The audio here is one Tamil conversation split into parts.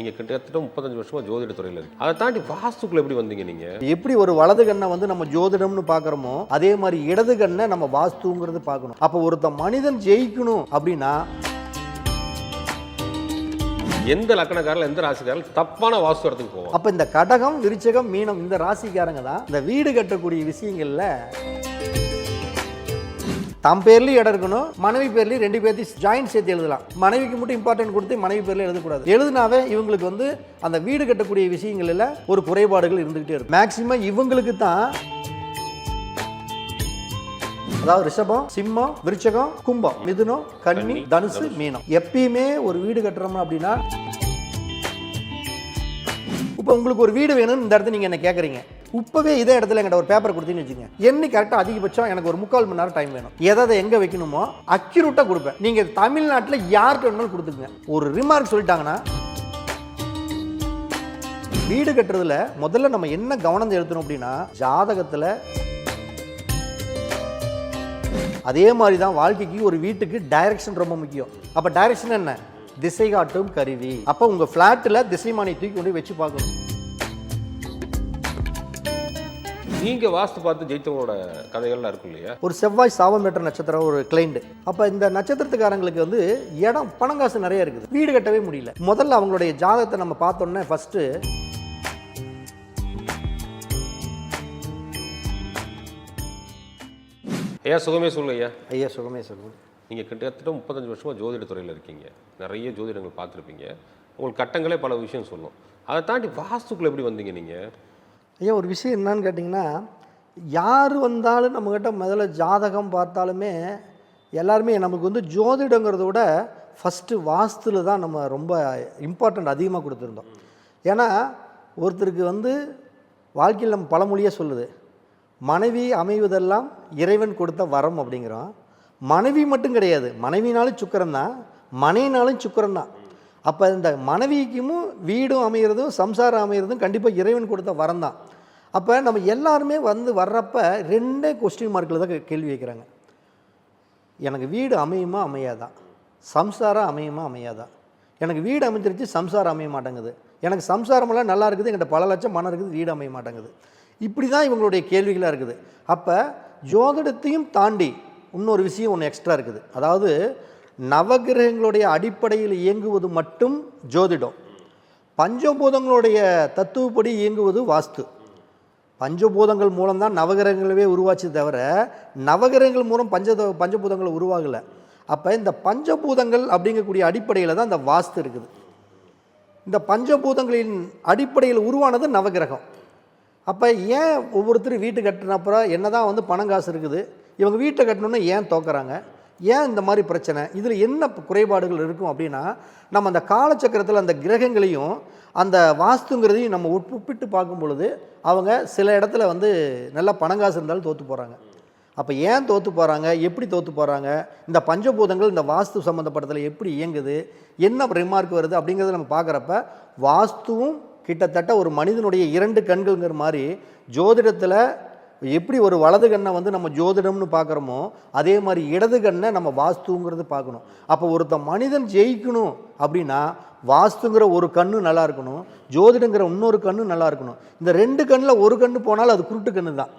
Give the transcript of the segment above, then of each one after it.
நீங்கள் கிட்டத்தட்ட முப்பத்தஞ்சு வருஷமாக ஜோதிட துறையில் இருக்கு அதை தாண்டி வாஸ்துக்குள்ள எப்படி வந்தீங்க நீங்கள் எப்படி ஒரு வலது கண்ணை வந்து நம்ம ஜோதிடம்னு பார்க்குறோமோ அதே மாதிரி இடது கண்ணை நம்ம வாஸ்துங்கிறது பார்க்கணும். அப்போ ஒருத்த மனிதன் ஜெயிக்கணும் அப்படின்னா எந்த லக்கணக்காரில் எந்த ராசிக்காரில் தப்பான வாஸ்து இடத்துக்கு போவோம் அப்போ இந்த கடகம் விருச்சகம் மீனம் இந்த ராசிக்காரங்க தான் இந்த வீடு கட்டக்கூடிய விஷயங்கள்ல தம் பேர்லயும் இடம் இருக்கணும் மனைவி பேர்லயும் ரெண்டு பேர்த்தையும் ஜாயின்ட் சேர்த்து எழுதலாம். மனைவிக்கு மட்டும் இம்பார்ட்டன்ட் கொடுத்து மனைவி பேர்ல எழுதக்கூடாது. எழுதினாவே இவங்களுக்கு வந்து அந்த வீடு கட்டக்கூடிய விஷயங்கள்ல ஒரு குறைபாடுகள் இருந்துகிட்டே இருக்கும். மேக்சிமம் இவங்களுக்கு தான் அதாவது ரிஷபம் சிம்மம் விருச்சகம் கும்பம் மிதுனம் கன்னி தனுசு. மீனம். எப்பயுமே ஒரு வீடு கட்டுறோம் அப்படின்னா இப்போ உங்களுக்கு ஒரு வீடு வேணும்னு இந்த இடத்துல நீங்கள் என்ன கேட்குறீங்க இப்போவே இதே இடத்துல எங்கிட்ட ஒரு பேப்பர் கொடுத்தீங்கன்னு வச்சுங்க என்னை கரெக்டாக அதிகபட்சம் எனக்கு ஒரு முக்கால் மணி நேரம் டைம் வேணும். எதை எங்கே வைக்கணுமோ அக்யூரேட்டாக கொடுப்பேன். நீங்கள் தமிழ்நாட்டில் யார்கிட்ட வேணாலும் கொடுத்துக்குங்க. ஒரு ரிமார்க் சொல்லிட்டாங்கன்னா வீடு கட்டுறதுல முதல்ல நம்ம என்ன கவனம் செலுத்தணும் அப்படின்னா ஜாதகத்தில் அதே மாதிரி தான் வாழ்க்கைக்கு ஒரு வீட்டுக்கு டைரக்ஷன் ரொம்ப முக்கியம். அப்போ டைரக்ஷன் என்ன? திசை காட்டும் கருவி. அப்போ உங்கள் ஃப்ளாட்டில் திசைமானி தூக்கி கொண்டு வச்சு பார்க்கணும். நீங்கள் வாஸ்து பார்த்து ஜெயித்தவங்களோட கதைகள்லாம் இருக்கும் இல்லையா? ஒரு செவ்வாய் சாவம் பெற்ற நட்சத்திரம் ஒரு கிளைண்ட் அப்போ இந்த நட்சத்திரத்துக்காரங்களுக்கு வந்து இடம் பணம் காசு நிறைய இருக்குது. வீடு கட்டவே முடியல. முதல்ல அவங்களுடைய ஜாதகத்தை நம்ம பார்த்தோன்னே ஃபஸ்ட்டு ஐயா சுகமே சொல்லுங்க ஐயா. ஐயா சுகமே சொல்லுவோம் நீங்கள் கிட்டத்தட்ட முப்பத்தஞ்சு வருஷமாக ஜோதிட துறையில் இருக்கீங்க. நிறைய ஜோதிடங்கள் பார்த்துருப்பீங்க. உங்களுக்கு கட்டங்களே பல விஷயம் சொல்லும். அதை தாண்டி வாஸ்துக்குள்ளே எப்படி வந்தீங்க நீங்கள் ஐயா ஒரு விஷயம் என்னன்னு கேட்டிங்கன்னா யார் வந்தாலும் நம்மக்கிட்ட முதல்ல ஜாதகம் பார்த்தாலுமே எல்லாருமே நமக்கு வந்து ஜோதிடங்கிறத விட ஃபஸ்ட்டு வாஸ்துல தான் நம்ம ரொம்ப இம்பார்ட்டண்ட் அதிகமாக கொடுத்துருந்தோம். ஏன்னா ஒருத்தருக்கு வந்து வாழ்க்கையில் நம்ம பழமொழியே சொல்லுது மனைவி அமைவதெல்லாம் இறைவன் கொடுத்த வரம் அப்படிங்கிறோம். மனைவி மட்டும் கிடையாது. மனைவினாலும் சுக்கரன் தான். மனைவினாலும் சுக்கரன் தான். அப்போ இந்த மனைவிக்கும் வீடும் அமையிறதும் சம்சாரம் அமையிறதும் கண்டிப்பாக இறைவன் கொடுத்த வரம் தான். அப்போ நம்ம எல்லாருமே வந்து வர்றப்ப ரெண்டே கொஸ்டின் மார்க்கில் தான் கேள்வி வைக்கிறாங்க எனக்கு வீடு அமையுமா அமையாதான் சம்சாரம் அமையுமா அமையாதா? எனக்கு வீடு அமைஞ்சிருச்சு சம்சாரம் அமைய மாட்டேங்குது. எனக்கு சம்சாரமெல்லாம் நல்லா இருக்குது என்கிட்ட பல லட்சம் மனம் இருக்குது வீடு அமைய மாட்டேங்குது. இப்படி தான் இவங்களுடைய கேள்விகளாக இருக்குது. அப்போ ஜோதிடத்தையும் தாண்டி இன்னொரு விஷயம் ஒன்று எக்ஸ்ட்ரா இருக்குது. அதாவது நவகிரகங்களுடைய அடிப்படையில் இயங்குவது மட்டும் ஜோதிடம். பஞ்சபூதங்களுடைய தத்துவப்படி இயங்குவது வாஸ்து. பஞ்சபூதங்கள் மூலம் தான் நவகிரகங்களவே உருவாச்சு தவிர நவகிரகங்கள் மூலம் பஞ்ச பஞ்சபூதங்கள் உருவாகலை. அப்போ இந்த பஞ்சபூதங்கள் அப்படிங்கக்கூடிய அடிப்படையில் தான் இந்த வாஸ்து இருக்குது. இந்த பஞ்சபூதங்களின் அடிப்படையில் உருவானது நவகிரகம். அப்போ ஏன் ஒவ்வொருத்தரும் வீட்டு கட்டினப்புறம் என்ன தான் வந்து பணம் காசு இருக்குது? இவங்க வீட்டை கட்டணுன்னு ஏன் தோக்குறாங்க ஏன் இந்த மாதிரி பிரச்சனை? இதில் என்ன குறைபாடுகள் இருக்கும் அப்படின்னா நம்ம அந்த காலச்சக்கரத்தில் அந்த கிரகங்களையும் அந்த வாஸ்துங்கிறதையும் நம்ம உட்- ஒப்பிட்டு பார்க்கும் பொழுது அவங்க சில இடத்துல வந்து நல்லா பணங்காசு இருந்தாலும் தோற்று போகிறாங்க அப்போ ஏன் தோற்று போகிறாங்க எப்படி தோற்று போகிறாங்க இந்த பஞ்சபூதங்கள் இந்த வாஸ்து சம்மந்தப்பட்டதில் எப்படி இயங்குது? என்ன ரிமார்க் வருது? அப்படிங்கிறத நம்ம பார்க்குறப்ப வாஸ்துவும் கிட்டத்தட்ட ஒரு மனிதனுடைய இரண்டு கண்கள்ங்கிற மாதிரி ஜோதிடத்தில் எப்படி ஒரு வலது கண்ணை வந்து நம்ம ஜோதிடம்னு பார்க்குறோமோ அதே மாதிரி இடது கண்ணை நம்ம வாஸ்துங்கிறது பார்க்கணும். அப்போ ஒருத்த மனிதன் ஜெயிக்கணும் அப்படின்னா வாஸ்துங்கிற ஒரு கண்ணு நல்லா இருக்கணும் ஜோதிடங்கிற இன்னொரு கண்ணு நல்லா இருக்கணும். இந்த ரெண்டு கண்ணில் ஒரு கண்ணு போனாலும் அது குருட்டு கண்ணு தான்.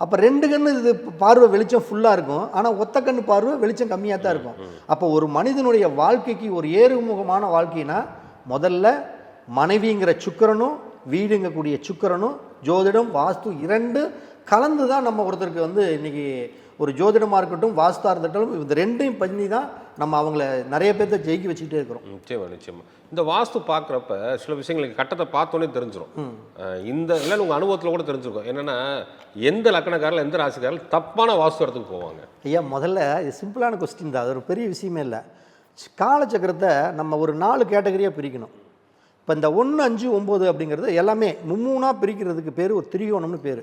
அப்போ ரெண்டு கண்ணு இது பார்வை வெளிச்சம் ஃபுல்லாக இருக்கும். ஆனால் ஒத்த கண்ணு பார்வை வெளிச்சம் கம்மியாக தான் இருக்கும். அப்போ ஒரு மனிதனுடைய வாழ்க்கைக்கு ஒரு ஏறுமுகமான வாழ்க்கைனா முதல்ல மனைவிங்கிற சுக்கிரனும் வீடுங்கக்கூடிய சுக்கிரனும் ஜோதிடம் வாஸ்து இரண்டு கலந்து தான் நம்ம ஒருத்தருக்கு வந்து இன்னைக்கு ஒரு ஜோதிடமாக இருக்கட்டும் வாஸ்தா இருந்துட்டாலும் இந்த ரெண்டையும் பண்ணி தான் நம்ம அவங்கள நிறைய பேர்த்த ஜெயிக்க வச்சுக்கிட்டே இருக்கிறோம். நிச்சயமா நிச்சயமா. இந்த வாஸ்து பார்க்குறப்ப சில விஷயங்களுக்கு கட்டத்தை பார்த்தோன்னே தெரிஞ்சிடும் இந்த இல்லை உங்கள் அனுபவத்தில் கூட தெரிஞ்சிருக்கும். என்னன்னா எந்த லக்கணக்காரில் எந்த ராசிக்காரில் தப்பான வாஸ்து இடத்துக்கு போவாங்க? ஐயா முதல்ல இது சிம்பிளான கொஸ்டின் தான். அது ஒரு பெரிய விஷயமே இல்லை. காலச்சக்கரத்தை நம்ம ஒரு நாலு கேட்டகரியாக பிரிக்கணும். இப்போ இந்த ஒன்று அஞ்சு ஒம்பது அப்படிங்கிறது எல்லாமே மும்மூணாக பிரிக்கிறதுக்கு பேர் ஒரு திரிகோணம்னு பேர்.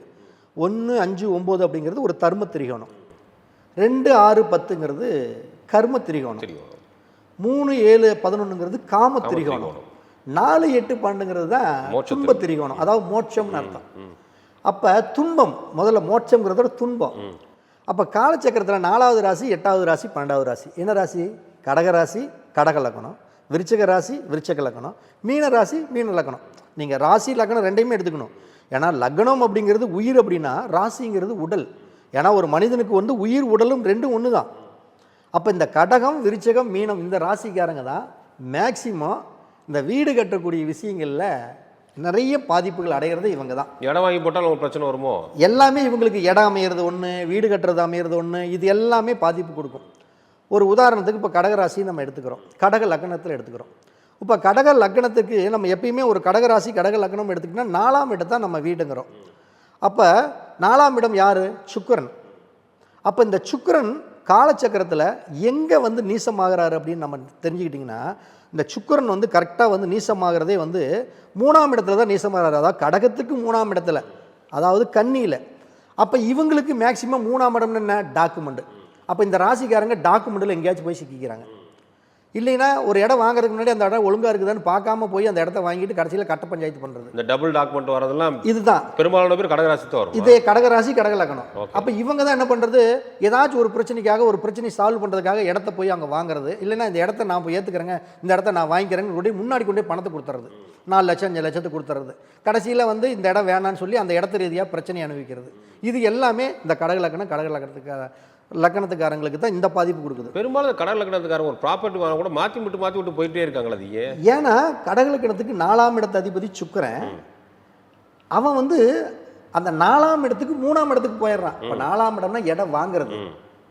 ஒன்று அஞ்சு ஒம்பது அப்படிங்கிறது ஒரு தர்ம திரிகோணம். ரெண்டு ஆறு பத்துங்கிறது கர்ம திரிகோணம். மூணு ஏழு பதினொன்றுங்கிறது காம திரிகோணம். நாலு எட்டு பன்னெண்டுங்கிறது தான் துன்ப திரிகோணம். அதாவது மோட்சம்னு அர்த்தம். அப்போ துன்பம் முதல்ல மோட்சம்ங்கிறதோட துன்பம். அப்போ காலச்சக்கரத்தில் நாலாவது ராசி எட்டாவது ராசி பன்னெண்டாவது ராசி. என்ன ராசி? கடக ராசி கடக லக்னம். விருச்சிக ராசி விருச்சிக லக்னம். மீன ராசி மீன லக்னம். நீங்கள் ராசி லக்னம் ரெண்டையுமே எடுத்துக்கணும். ஏன்னா லக்னம் அப்படிங்கிறது உயிர் அப்படின்னா ராசிங்கிறது உடல். ஏன்னா ஒரு மனிதனுக்கு வந்து உயிர் உடலும் ரெண்டும் ஒன்று தான் அப்போ இந்த கடகம் விருச்சகம் மீனம் இந்த ராசிக்காரங்க தான் மேக்சிமம் இந்த வீடு கட்டக்கூடிய விஷயங்களில் நிறைய பாதிப்புகள் அடைகிறது இவங்க தான். இடம் வாங்கி போட்டால் உங்களுக்கு பிரச்சனை வருமோ? எல்லாமே இவங்களுக்கு இடம் அமையிறது ஒன்று வீடு கட்டுறது அமையிறது ஒன்று இது எல்லாமே பாதிப்பு கொடுக்கும். ஒரு உதாரணத்துக்கு இப்போ கடகராசி நம்ம எடுத்துக்கிறோம். கடக லக்னத்தில் எடுத்துக்கிறோம். இப்போ கடக லக்னத்துக்கு நம்ம எப்பயுமே ஒரு கடகராசி கடக லக்னம் எடுத்துக்கிட்டோம்னா நாலாம் இடத்தை நம்ம வீடுங்கிறோம். அப்போ நாலாம் இடம் யார்? சுக்கரன். அப்போ இந்த சுக்கிரன் காலச்சக்கரத்தில் எங்கே வந்து நீசமாகிறாரு அப்படின்னு நம்ம தெரிஞ்சுக்கிட்டிங்கன்னா இந்த சுக்கிரன் வந்து கரெக்டாக வந்து நீசமாகிறதே வந்து மூணாம் இடத்துல தான் நீசமாகிறாரு. அதாவது கடகத்துக்கு மூணாம் இடத்துல. அதாவது கன்னியில். அப்போ இவங்களுக்கு மேக்சிமம் மூணாம் இடம்னு என்ன? டாக்குமெண்ட்டு அப்போ இந்த ராசிக்காரங்க டாக்குமெண்ட்டில் எங்கேயாச்சும் போய் சிக்கிக்கிறாங்க. இல்லைன்னா ஒரு இடம் வாங்குறதுக்கு முன்னாடி அந்த இடம் ஒழுங்காக இருக்குதான்னு பார்க்காம போய் அந்த இடத்த வாங்கிட்டு கடைசியில் கட்ட பஞ்சாயத்து பண்ணுறது இந்த டபுள் டாக்குமெண்ட் வரதெல்லாம் இதுதான். பெரும்பாலான பேர் கடகராசி வரும்? இதே கடகராசி கடக லக்னம் Okay. அப்போ இவங்க தான் என்ன பண்ணுறது ஏதாச்சும் ஒரு பிரச்சனைக்காக ஒரு பிரச்சனை சால்வ் பண்ணுறதுக்காக இடத்த போய் அங்கே வாங்குறது. இல்லைன்னா இந்த இடத்த நான் போய் ஏற்றுக்கிறேங்க இந்த இடத்த நான் வாங்கிக்கிறேன்னு கொண்டு போய் முன்னாடி கொண்டு போய் பணத்தை கொடுத்துறது. நாலு லட்சம் அஞ்சு லட்சத்துக்கு கொடுத்துறது. கடைசியில் வந்து இந்த இடம் வேணான்னு சொல்லி அந்த இடத்து ரீதியாக பிரச்சனை அனுபவிக்கிறது. இது எல்லாமே இந்த கடக லக்னம் கடக லக்னத்துக்கு லக்கணத்துக்காரங்களுக்கு தான் இந்த பாதிப்பு கொடுக்குது. பெரும்பாலும் கடல் லக்னத்துக்காரங்க ஒரு ப்ராப்பர்ட்டி வாங்க கூட மாற்றி விட்டு மாற்றி விட்டு போயிட்டே இருக்காங்களா அது ஏன் ஏன்னா கடகலக்கணத்துக்கு நாலாம் இடத்து அதிபதி சுக்கிரன். அவன் வந்து அந்த நாலாம் இடத்துக்கு மூணாம் இடத்துக்கு போயிடுறான். இப்போ நாலாம் இடம்னா இடம் வாங்குறது.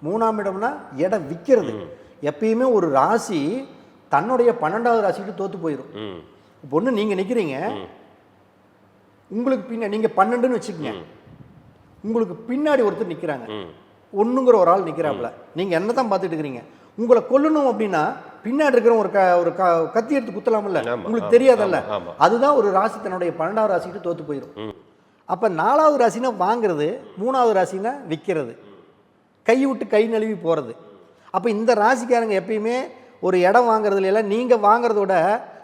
மூணாம் இடம்னா இடம் விற்கிறது எப்பயுமே ஒரு ராசி தன்னுடைய பன்னெண்டாவது ராசிக்கு தோத்து போயிடும் இப்போ ஒன்று நீங்கள் நிற்கிறீங்க உங்களுக்கு பின்ன நீங்கள் பன்னெண்டுன்னு வச்சுக்கோங்க. உங்களுக்கு பின்னாடி ஒருத்தர் நிற்கிறாங்க ஒன்றுங்கிற ஒரு ஆள் நிற்கிறாப்புல நீங்கள் என்ன தான் பார்த்துட்டு இருக்கிறீங்க? உங்களை கொல்லணும் அப்படின்னா பின்னாடி இருக்கிற ஒரு க ஒரு க கத்தி எடுத்து குத்தலாம்ல? ஆமா, உங்களுக்கு தெரியாதல்ல. அதுதான் ஒரு ராசி தன்னுடைய பன்னெண்டாவது ராசிக்கு தோத்து போயிடும். அப்போ நாலாவது ராசினா வாங்குறது மூணாவது ராசினா விற்கிறது கை விட்டு கை நழுவி போகிறது அப்போ இந்த ராசிக்காரங்க எப்பயுமே ஒரு இடம் வாங்குறதுல எல்லாம் நீங்கள் வாங்குறத விட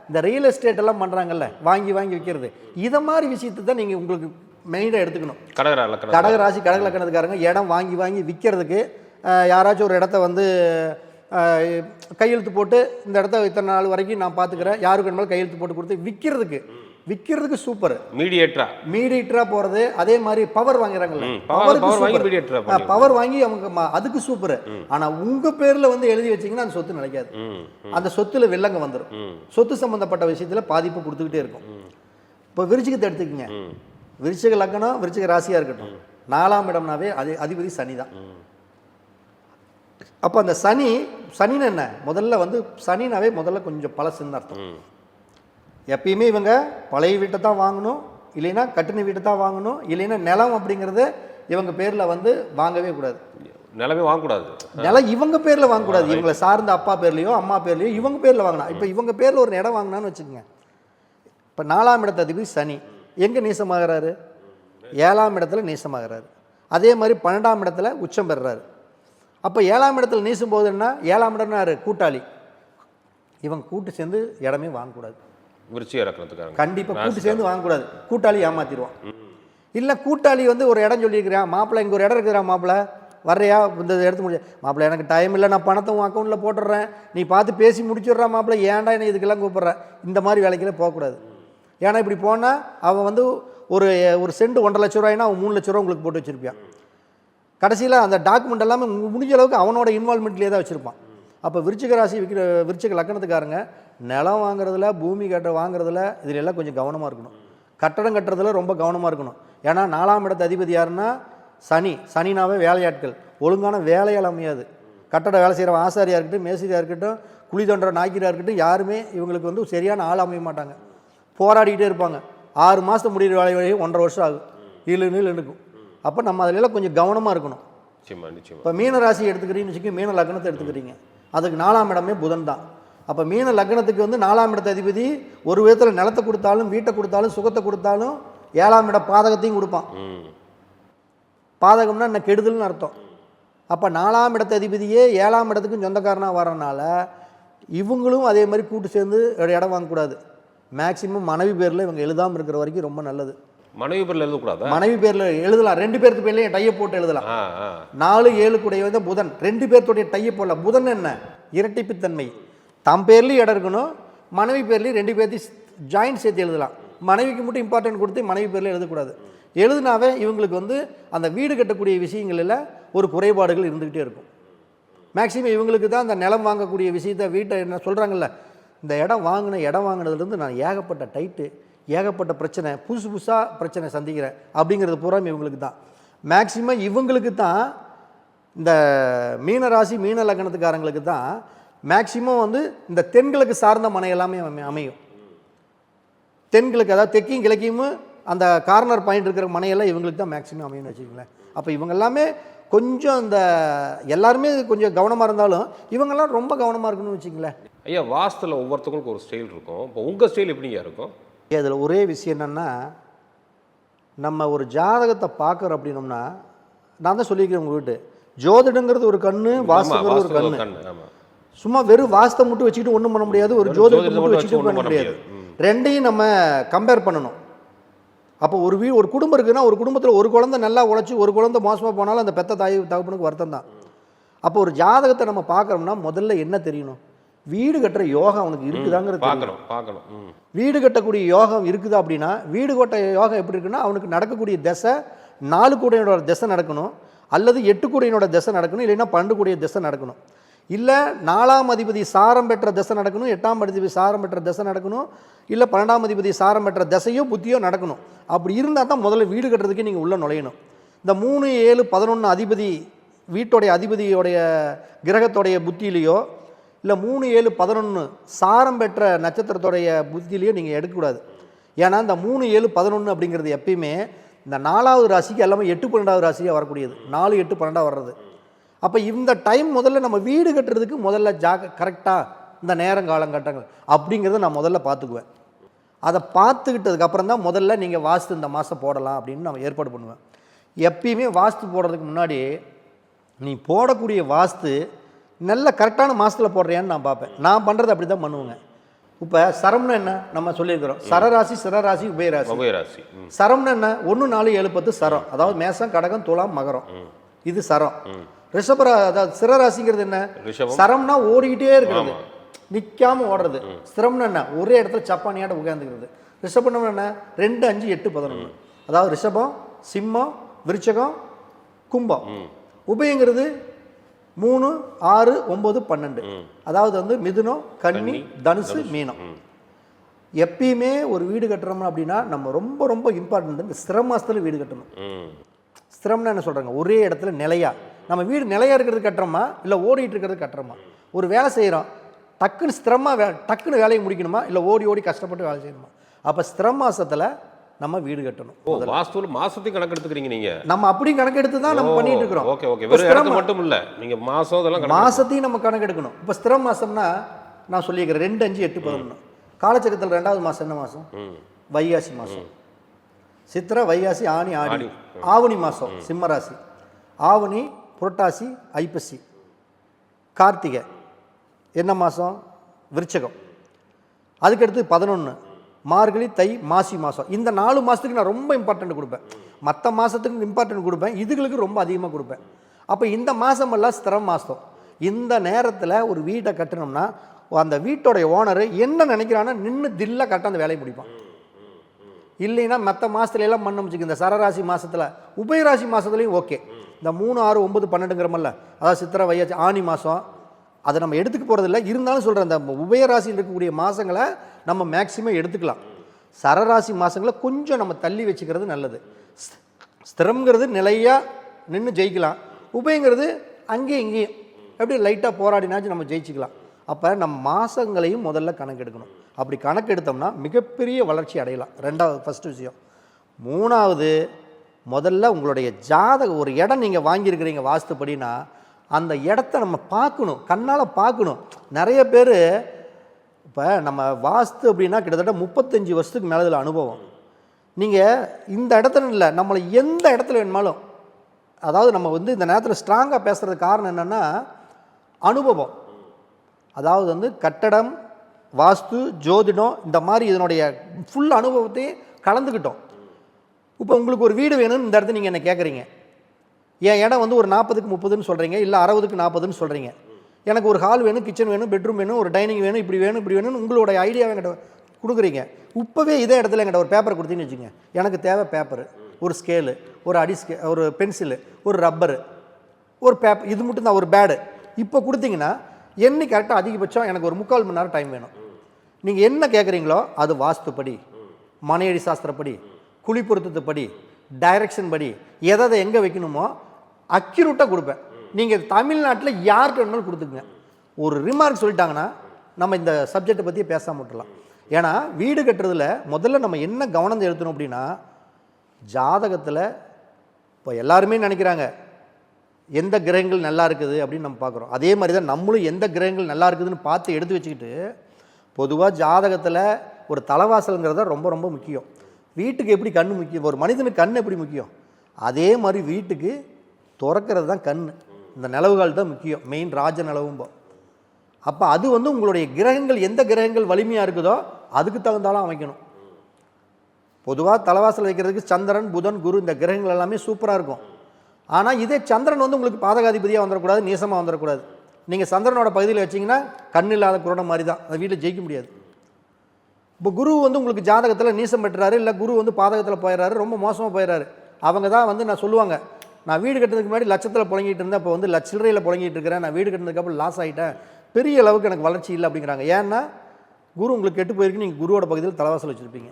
இந்த ரியல் எஸ்டேட் எல்லாம் பண்ணுறாங்கல்ல வாங்கி வாங்கி விற்கிறது இதை மாதிரி விஷயத்தை தான் நீங்கள் உங்களுக்கு மெயினாக எடுத்துக்கணும். கடக ராசி கடக லக்கணத்துக்காரங்க இடம் வாங்கி வாங்கி விற்கிறதுக்கு யாராச்சும் ஒரு இடத்த வந்து கையெழுத்து போட்டு இந்த இடத்த இத்தனை நாள் வரைக்கும் நான் பார்த்துக்கிறேன் யாருக்கு வேணுமாலும் கையெழுத்து போட்டு கொடுத்து விற்கிறதுக்கு விற்கிறதுக்கு சூப்பர் மீடியேட்டரா? மீடியேட்டராக போகிறது அதே மாதிரி பவர் வாங்குறாங்கல்ல. பண்ணிருக்காங்க. பவர் வாங்கி அவங்க அதுக்கு சூப்பர் ஆனால் உங்கள் பேரில் வந்து எழுதி வச்சீங்கன்னா அந்த சொத்து நிலைக்காது. ம் அந்த சொத்துல வெள்ளங்க வந்துடும் சொத்து சம்பந்தப்பட்ட விஷயத்தில் பாதிப்பு கொடுத்துக்கிட்டே இருக்கும். இப்போ விருச்சிகத்தை எடுத்துக்கங்க. விருச்சிக லக்கணம் விருச்சிக ராசியாக இருக்கட்டும். நாலாம் இடம்னாவே அது அதிபதி சனி தான். அப்போ அந்த சனி சனின்னு என்ன? முதல்ல வந்து சனினாவே முதல்ல கொஞ்சம் பழசுன்னு அர்த்தம். எப்பயுமே இவங்க பழைய வீட்டை தான் வாங்கணும் இல்லைன்னா கட்டின வீட்டை தான் வாங்கணும் இல்லைன்னா நிலம் அப்படிங்கிறத இவங்க பேரில் வந்து வாங்கவே கூடாது. நிலமே வாங்கக்கூடாது. நிலம் இவங்க பேரில் வாங்கக்கூடாது. இவங்களை சார்ந்த அப்பா பேர்லையோ அம்மா பேர்லையோ இவங்க பேரில் வாங்கினா இப்போ இவங்க பேரில் ஒரு இடம் வாங்கினான்னு வச்சுக்கோங்க. இப்போ நாலாம் இடத்த அதிபதி சனி. எங்கே நீசமாகறாரு? ஏழாம் இடத்துல நீசமாகறாரு. அதே மாதிரி பன்னெண்டாம் இடத்துல உச்சம் பெறுறாரு. அப்போ ஏழாம் இடத்துல நீசும் போது என்ன? ஏழாம் இடம்னா யாரு? கூட்டாளி. இவங்க கூட்டு சேர்ந்து இடமே வாங்கக்கூடாது. விருச்சிக கண்டிப்பாக கூட்டு சேர்ந்து வாங்கக்கூடாது. கூட்டாளி ஏமாத்திடுவான். இல்லை கூட்டாளி வந்து ஒரு இடம் சொல்லியிருக்கிறான். மாப்பிள்ளை இங்கே ஒரு இடம் இருக்குதுடா மாப்பிள்ளை. வர்றியா? இந்த எடுத்து முடிய மாப்பிள்ளை எனக்கு டைம் இல்லை. நான் பணத்தை உன் அக்கௌண்ட்டில் போட்டுடுறேன். நீ பார்த்து பேசி முடிச்சிடுறா மாப்பிள்ளை. ஏன்டா என்ன இதுக்கெல்லாம் கூப்பிட்றேன் இந்த மாதிரி வேலைக்கெல்லாம் போகக்கூடாது. ஏன்னா இப்படி போனால் அவன் வந்து ஒரு ஒரு சென்ட் ஒன்றரை லட்ச ரூபாய்னா அவன் மூணு லட்ச ரூபா உங்களுக்கு போட்டு வச்சுருப்பான். கடைசியில் அந்த டாக்குமெண்ட் எல்லாமே முடிஞ்ச அளவுக்கு அவனோட இன்வால்மெண்ட்லேயே தான் வச்சுருப்பான். அப்போ விருச்சிக ராசி விற்கிற விருச்சிக லக்கணத்துக்காரங்க நிலம் வாங்குறதுல பூமி கட்ட வாங்குறதுல இதில் எல்லாம் கொஞ்சம் கவனமாக இருக்கணும். கட்டடம் கட்டுறதுல ரொம்ப கவனமாக இருக்கணும். ஏன்னா நாலாம் இடத்து அதிபதி யாருன்னா சனி. சனினாவே வேலையாட்கள். ஒழுங்கான வேலையால் அமையாது. கட்டட வேலை செய்கிற ஆசாரியாக இருக்கட்டும் மேஸ்திரியாக இருக்கட்டும் குழி தோன்ற நாய்க்கிராக இருக்கட்டும் யாருமே இவங்களுக்கு வந்து சரியான ஆள் அமைய மாட்டாங்க. போராடிக்கிட்டே இருப்பாங்க. ஆறு மாதம் முடிகிற வேலை வழி ஒன்றரை வருஷம் ஆகும். இழு நீள் இருக்கும் அப்போ நம்ம அதிலெல்லாம் கொஞ்சம் கவனமாக இருக்கணும். இப்போ மீன ராசி எடுத்துக்கிறீங்கன்னு வச்சுக்கோங்க மீன லக்னத்தை எடுத்துக்கிறீங்க. அதுக்கு நாலாம் இடமே புதன் தான். அப்போ மீன லக்னத்துக்கு வந்து நாலாம் இடத்த அதிபதி ஒரு விதத்தில் நிலத்தை கொடுத்தாலும் வீட்டை கொடுத்தாலும் சுகத்தை கொடுத்தாலும் ஏழாம் இட பாதகத்தையும் கொடுப்பான். பாதகம்னா என்ன? கெடுதல்னு அர்த்தம். அப்போ நாலாம் இடத்த அதிபதியே ஏழாம் இடத்துக்கும் சொந்தக்காரனாக வரனால இவங்களும் அதே மாதிரி கூட்டு சேர்ந்து இடம் வாங்கக்கூடாது. மேக்சிமம் மனைவி பேரில் இவங்க எழுதாமல் இருக்கிற வரைக்கும் ரொம்ப நல்லது. மனைவி பேர்ல எழுதக்கூடாதா? மனைவி பேரில் எழுதலாம். ரெண்டு பேருக்கு பேர்லையும் டையை போட்டு எழுதலாம். நாலு ஏழு கூடிய வந்து புதன். ரெண்டு பேர்த்துடைய டையை போடல புதன் என்ன? இரட்டிப்புத்தன்மை. தம் பேர்லேயும் இடம் இருக்கணும். மனைவி பேர்லேயும் ரெண்டு பேர்த்தையும் ஜாயின்ட் சேர்த்து எழுதலாம். மனைவிக்கு மட்டும் இம்பார்ட்டன்ட் கொடுத்து மனைவி பேரில் எழுதக்கூடாது. எழுதுனாவே இவங்களுக்கு வந்து அந்த வீடு கட்டக்கூடிய விஷயங்களில் ஒரு குறைபாடுகள் இருந்துக்கிட்டே இருக்கும். மேக்ஸிமம் இவங்களுக்கு தான் அந்த நிலம் வாங்கக்கூடிய விஷயத்த வீட்டை என்ன சொல்கிறாங்கல்ல இந்த இடம் வாங்கின இடம் வாங்கினதுலேருந்து நான் ஏகப்பட்ட டைட்டு ஏகப்பட்ட பிரச்சனை புதுசு புதுசாக பிரச்சனை சந்திக்கிறேன் அப்படிங்கிறது பூரா இவங்களுக்கு தான். மேக்சிமம் இவங்களுக்கு தான் இந்த மீன ராசி மீன லக்னத்துக்காரங்களுக்கு தான் மேக்சிமம் வந்து இந்த தென்கிழக்கு சார்ந்த மனை எல்லாமே அமையும். தென்கிழக்கு அதாவது தெற்கையும் கிழக்கையும் அந்த கார்னர் பாயிண்ட் இருக்கிற மனையெல்லாம் இவங்களுக்கு தான் மேக்ஸிமம் அமையும்னு வச்சுக்கோங்களேன். அப்போ இவங்க எல்லாமே கொஞ்சம் இந்த எல்லாருமே கொஞ்சம் கவனமாக இருந்தாலும் இவங்கெல்லாம் ரொம்ப கவனமாக இருக்கணும்னு வச்சுங்களேன் ஐயா வாஸ்துல ஒவ்வொருத்தவங்களுக்கும் ஒரு ஸ்டைல் இருக்கும். இப்போ உங்க ஸ்டைல் எப்படிங்க இருக்கும்? அதில் ஒரே விஷயம் என்னென்னா நம்ம ஒரு ஜாதகத்தை பார்க்குறோம் அப்படின்னோம்னா நான் தான் சொல்லியிருக்கேன் உங்கள் வீட்டு. ஜோதிடங்கிறது ஒரு கண்ணு வாஸ்துங்கிறது ஒரு கண்ணு. சும்மா வெறும் வாஸ்தை மட்டும் வச்சுக்கிட்டு ஒன்றும் பண்ண முடியாது ஒரு ஜோதிடத்தை மட்டும் வச்சுக்கிட்டு வச்சு பண்ண முடியாது. ரெண்டையும் நம்ம கம்பேர் பண்ணணும். அப்போ ஒரு வீ ஒரு குடும்பம் இருக்குன்னா ஒரு குடும்பத்தில் ஒரு குழந்தை நல்லா உழைச்சி ஒரு குழந்தை மோசமாக போனாலும் அந்த பெத்த தாய் தகப்பனுக்கு வருத்தம் தான். அப்போ ஒரு ஜாதகத்தை நம்ம பார்க்குறோம்னா முதல்ல என்ன தெரியணும்? வீடு கட்டுற யோகம் அவனுக்கு இருக்குதாங்கிறது. பார்க்கணும் பார்க்கணும் வீடு கட்டக்கூடிய யோகம் இருக்குதா அப்படின்னா வீடு கட்ட யோகம் எப்படி இருக்குன்னா அவனுக்கு நடக்கக்கூடிய திசை நாலு கூடையினோட திசை நடக்கணும் அல்லது எட்டு கூடையினோட திசை நடக்கணும் இல்லைன்னா பன்னெண்டு கூடிய திசை நடக்கணும். இல்லை நாலாம் அதிபதி சாரம் பெற்ற திசை நடக்கணும் எட்டாம் அதிபதி சாரம் பெற்ற திசை நடக்கணும் இல்லை பன்னெண்டாம் அதிபதி சாரம் பெற்ற திசையோ புத்தியோ நடக்கணும். அப்படி இருந்தால் தான் முதல்ல வீடு கட்டுறதுக்கே நீங்கள் உள்ளே நுழையணும். இந்த மூணு ஏழு பதினொன்று அதிபதி வீட்டோடைய அதிபதியோடைய கிரகத்தோடைய புத்தியிலையோ இல்லை மூணு ஏழு பதினொன்று சாரம் பெற்ற நட்சத்திரத்தோடைய புத்தியிலையோ நீங்கள் எடுக்கக்கூடாது. ஏன்னா இந்த மூணு ஏழு பதினொன்று அப்படிங்கிறது எப்பயுமே இந்த நாலாவது ராசிக்கு எல்லாமே எட்டு பன்னெண்டாவது ராசியாக வரக்கூடியது. நாலு எட்டு பன்னெண்டாக வர்றது. அப்போ இந்த டைம் முதல்ல நம்ம வீடு கட்டுறதுக்கு முதல்ல ஜாக கரெக்டாக இந்த நேரம் காலங்கட்டங்கள் அப்படிங்கிறத நான் முதல்ல பார்த்துக்குவேன். அதை பார்த்துக்கிட்டதுக்கப்புறம் தான் முதல்ல நீங்கள் வாஸ்து இந்த மாதம் போடலாம் அப்படின்னு நான் ஏற்பாடு பண்ணுவேன். எப்பயுமே வாஸ்து போடுறதுக்கு முன்னாடி நீ போடக்கூடிய வாஸ்து நல்ல கரெக்டான மாதத்தில் போடுறியான்னு நான் பார்ப்பேன். நான் பண்ணுறது அப்படி தான் பண்ணுவேங்க. இப்போ சரம்னு என்ன? நம்ம சொல்லியிருக்கிறோம். சரராசி சிரராசி உபயராசி. உபயராசி. சரம்னு என்ன? ஒன்று நாலு ஏழு பத்து சரம். அதாவது மேசம் கடகம் துலாம் மகரம். இது சரம். ரிஷபரா அதாவது சிரராசிங்கிறது என்ன? சரம்னா ஓடிக்கிட்டே இருக்கிறது. நிற்காம ஓடுறது. ஸ்திரம்னு என்ன? ஒரே இடத்துல சப்பானியாட்ட உட்காந்துக்கிறது ரிஷபம்னு என்ன? ரெண்டு அஞ்சு எட்டு பதினொன்று அதாவது ரிஷபம் சிம்மம் விருச்சகம் கும்பம். உபயங்கிறது மூணு ஆறு ஒம்பது பன்னெண்டு. அதாவது வந்து மிதுனம் கன்னி தனுசு மீனம். எப்பயுமே ஒரு வீடு கட்டுறோம் அப்படின்னா நம்ம ரொம்ப ரொம்ப இம்பார்ட்டன்ட் இந்த சிரமாசத்தில் வீடு கட்டணும். ஸ்திரம்னா என்ன சொல்கிறாங்க ஒரே இடத்துல நிலையா. நம்ம வீடு நிலையா இருக்கிறது கட்டுறோமா? இல்லை ஓடிட்டு இருக்கிறது கட்டுறோமா? ஒரு வேலை செய்கிறோம் டக்குன்னு ஸ்திரமாக வே டக்குன்னு வேலையை முடிக்கணுமா? இல்லை ஓடி ஓடி கஷ்டப்பட்டு வேலை செய்யணுமா? அப்போ ஸ்திரம் மாசத்துல நம்ம வீடு கட்டணும். ஓ வாஸ்துல மாசத்தையும் கணக்கு எடுத்துக்கிறீங்க நீங்க? நம்ம அப்படி கணக்கெடுத்து தான் நம்ம பண்ணிட்டு இருக்கிறோம். Okay okay. வெறும் மட்டும் இல்ல. நீங்க மாசம் இதெல்லாம் கணக்கு மாசத்தையும் நம்ம கணக்கெடுக்கணும். இப்போ ஸ்திரம் மாசம்னா நான் சொல்லியிருக்கிறேன் ரெண்டு அஞ்சு எட்டு பதினொன்று காலச்சக்கரத்தில் ரெண்டாவது மாதம் என்ன மாதம் ம். வைகாசி மாதம் சித்திரை வைகாசி ஆனி ஆடி. ஆவணி மாதம் சிம்மராசி. ஆவணி புரட்டாசி ஐப்பசி. கார்த்திகை. என்ன மாதம் விருச்சகம். அதுக்கடுத்து பதினொன்று மார்கழி தை மாசி மாதம் இந்த நாலு மாதத்துக்கு நான் ரொம்ப இம்பார்ட்டன்ட் கொடுப்பேன். மற்ற மாதத்துக்கு இம்பார்ட்டன்ட் கொடுப்பேன். இதுகளுக்கு ரொம்ப அதிகமாக கொடுப்பேன். அப்போ இந்த மாதமெல்லாம் ஸ்திரம் மாதம் இந்த நேரத்தில் ஒரு வீட்டை கட்டணும்னா அந்த வீட்டோடைய ஓனர் என்ன நினைக்கிறான்னா நின்று தில்ல கரெக்டாக அந்த வேலையை முடிப்பான். இல்லைன்னா மற்ற மாதத்துல எல்லாம் பண்ண வச்சுக்க இந்த சரராசி மாதத்தில் உபயராசி மாதத்துலையும் ஓகே இந்த மூணு ஆறு ஒன்பது பன்னெண்டுங்கிறமல்ல அதாவது சித்திரை வையாச்சு ஆனி மாதம் அதை நம்ம எடுத்துக்க போகிறதில்ல இருந்தாலும் சொல்கிறேன் அந்த உபயராசியில் இருக்கக்கூடிய மாதங்களை நம்ம மேக்சிமம் எடுத்துக்கலாம். சரராசி மாதங்களை கொஞ்சம் நம்ம தள்ளி வச்சுக்கிறது நல்லது. ஸ்- ஸ்திரம்ங்கிறது நிலையாக நின்று ஜெயிக்கலாம். உபயங்கிறது அங்கேயும் இங்கேயும். எப்படி லைட்டாக போராடினாச்சும் நம்ம ஜெயிச்சுக்கலாம். அப்போ நம்ம மாதங்களையும் முதல்ல கணக்கெடுக்கணும் அப்படி கணக்கெடுத்தோம்னா மிகப்பெரிய வளர்ச்சி அடையலாம். ரெண்டாவது ஃபஸ்ட்டு விஷயம். மூணாவது முதல்ல உங்களுடைய ஜாதக ஒரு இடம் நீங்கள் வாங்கியிருக்கிறீங்க வாஸ்துப்படினா அந்த இடத்த நம்ம பார்க்கணும் கண்ணால் பார்க்கணும். நிறைய பேர் இப்போ நம்ம வாஸ்து அப்படின்னா கிட்டத்தட்ட முப்பத்தஞ்சு வருஷத்துக்கு மேலே இதில் அனுபவம். நீங்கள் இந்த இடத்துல இல்லை நம்மளை எந்த இடத்துல வேணுமாலும் அதாவது நம்ம வந்து இந்த நேரத்தில் ஸ்ட்ராங்காக பேசுகிறதுக்கு காரணம் என்னென்னா அனுபவம். அதாவது வந்து கட்டடம் வாஸ்து ஜோதிடம் இந்த மாதிரி இதனுடைய ஃபுல் அனுபவத்தையும் கலந்துக்கிட்டோம். இப்போ உங்களுக்கு ஒரு வீடு வேணும்னு இந்த இடத்துல நீங்கள் என்ன கேட்குறீங்க என் இடம் வந்து ஒரு நாற்பதுக்கு முப்பதுன்னு சொல்கிறீங்க இல்லை அறுபதுக்கு நாற்பதுன்னு சொல்கிறீங்க எனக்கு ஒரு ஹால் வேணும் கிச்சன் வேணும் பெட்ரூம் வேணும் ஒரு டைனிங் வேணும் இப்படி வேணும் இப்படி வேணும்னு உங்களோட ஐடியாவை என்கிட்ட கொடுக்குறீங்க. இப்போவே இதே இடத்துல என்கிட்ட ஒரு பேப்பர் கொடுத்தீங்கன்னு வச்சுங்க எனக்கு தேவை பேப்பரு ஒரு ஸ்கேலு ஒரு அடி ஸ்கே ஒரு பென்சிலு ஒரு ரப்பரு ஒரு பேப்பர் இது மட்டும் தான் ஒரு பேடு இப்போ கொடுத்தீங்கன்னா என்னை கரெக்டாக அதிகபட்சம் எனக்கு ஒரு முக்கால் மணி நேரம் டைம் வேணும். நீங்கள் என்ன கேட்குறீங்களோ அது வாஸ்துப்படி மனையடி சாஸ்திரப்படி குழி பொருத்தத்துப்படி டைரக்ஷன் படி எதை எங்கே வைக்கணுமோ அக்யூரேட்டாக கொடுப்பேன். நீங்கள் தமிழ்நாட்டில் யாருக்கு வேணாலும் கொடுத்துக்குங்க. ஒரு ரிமார்க் சொல்லிட்டாங்கன்னா நம்ம இந்த சப்ஜெக்டை பற்றி பேசாமல் விட்டுலாம் ஏன்னா வீடு கட்டுறதுல முதல்ல நம்ம என்ன கவனம் செலுத்தணும் அப்படின்னா ஜாதகத்தில் இப்போ எல்லாருமே நினைக்கிறாங்க எந்த கிரகங்கள் நல்லா இருக்குது அப்படின்னு நம்ம பார்க்குறோம். அதே மாதிரி தான் நம்மளும் எந்த கிரகங்கள் நல்லா இருக்குதுன்னு பார்த்து எடுத்து வச்சுக்கிட்டு பொதுவாக ஜாதகத்தில் ஒரு தலைவாசலுங்கிறத ரொம்ப ரொம்ப முக்கியம். வீட்டுக்கு எப்படி கண் முக்கியம்? ஒரு மனிதனுக்கு கண் எப்படி முக்கியம்? அதே மாதிரி வீட்டுக்கு திறக்கிறது தான் கண் இந்த நிலவுகள் தான் முக்கியம். மெயின் ராஜ நிலவும்போம். அப்போ அது வந்து உங்களுடைய கிரகங்கள் எந்த கிரகங்கள் வலிமையாக இருக்குதோ அதுக்கு தகுந்தாலும் அமைக்கணும். பொதுவாக தலைவாசல் வைக்கிறதுக்கு சந்திரன் புதன் குரு இந்த கிரகங்கள் எல்லாமே சூப்பராக இருக்கும். ஆனால் இதே சந்திரன் வந்து உங்களுக்கு பாதகாதிபதியாக வந்துடக்கூடாது நீசமாக வந்துடக்கூடாது நீங்கள் சந்திரனோட பகுதியில் வச்சிங்கன்னா கண் இல்லாத குருடம் மாதிரி தான் அதை வீட்டில் ஜெயிக்க முடியாது. இப்போ குரு வந்து உங்களுக்கு ஜாதகத்தில் நீசம் பெற்றுறாரு இல்லை குரு வந்து பாதகத்தில் போயிடுறாரு ரொம்ப மோசமாக போயிடுறாரு அவங்க தான் வந்து நான் சொல்லுவாங்க நான் வீடு கட்டுறதுக்கு முன்னாடி லட்சத்தில் புழங்கிட்டு இருந்தேன் இப்போ வந்து லட்ச சில்லறையில் புழங்கிட்டு இருக்கிறேன். நான் வீடு கட்டினதுக்கப்புறம் லாஸ் ஆகிட்டேன் பெரிய அளவுக்கு எனக்கு வளர்ச்சி இல்லை அப்படிங்கிறாங்க. ஏன்னா குரு உங்களுக்கு கெட்டு போயிருக்கு நீங்கள் குருவோட பகுதியில் தலைவாசல் வச்சுருப்பீங்க.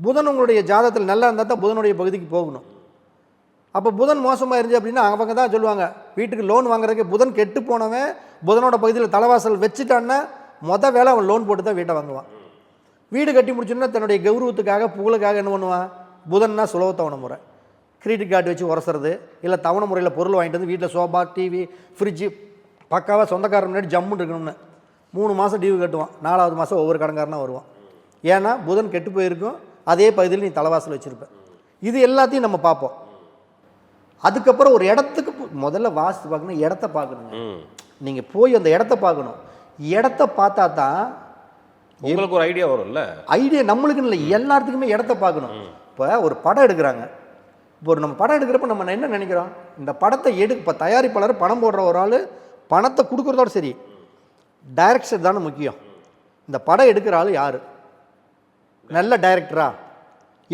புதன் உங்களுடைய ஜாதகத்தில் நல்லா இருந்தால் தான் புதனுடைய பகுதிக்கு போகணும். அப்போ புதன் மோசமாக இருந்துச்சு அப்படின்னா அவங்க தான் சொல்லுவாங்க வீட்டுக்கு லோன் வாங்குறதுக்கு புதன் கெட்டு போனவன் புதனோட பகுதியில் தலைவாசல் வச்சுட்டான்னா மொதல் வேலை அவன் லோன் போட்டு தான் வீட்டை வாங்குவான். வீடு கட்டி முடிச்சோன்னா தன்னுடைய கௌரவத்துக்காக புகழுக்காக என்ன பண்ணுவான்? புதன்னா சுலபத்தவன முறை. கிரெடிட் கார்டு வச்சு உரசுறது இல்லை தவணை முறையில் பொருள் வாங்கிட்டு வந்து வீட்டில் சோபா டிவி ஃப்ரிட்ஜு பக்காவாக சொந்தக்காரன் முன்னாடி ஜம்முன்னு இருக்கணும்னு. மூணு மாதம் டிவி கட்டுவான். நாலாவது மாதம் ஒவ்வொரு கடன்காரனாக வருவான். ஏன்னா புதன் கெட்டு போயிருக்கும். அதே பகுதியில் நீ தலைவாசல் வச்சுருப்ப. இது எல்லாத்தையும் நம்ம பார்ப்போம். அதுக்கப்புறம் ஒரு இடத்துக்கு முதல்ல வாஸ்து பார்க்கணும் இடத்த பார்க்கணுங்க. ம். நீங்கள் போய் அந்த இடத்த பார்க்கணும். இடத்த பார்த்தா தான் உங்களுக்கு ஒரு ஐடியா வரும்ல? ஐடியா நம்மளுக்குன்னு இல்லை எல்லாத்துக்குமே இடத்த பார்க்கணும். இப்போ ஒரு படம் எடுக்கிறாங்க. இப்போ ஒரு நம்ம படம் எடுக்கிறப்ப நம்ம என்ன நினைக்கிறோம்? இந்த படத்தை எடு இப்போ தயாரிப்பாளர் பணம் போடுற ஒரு ஆள் பணத்தை கொடுக்குறதோட சரி. டைரக்ஷன் தானே முக்கியம். இந்த படம் எடுக்கிற ஆள் யார்? நல்ல டைரக்டரா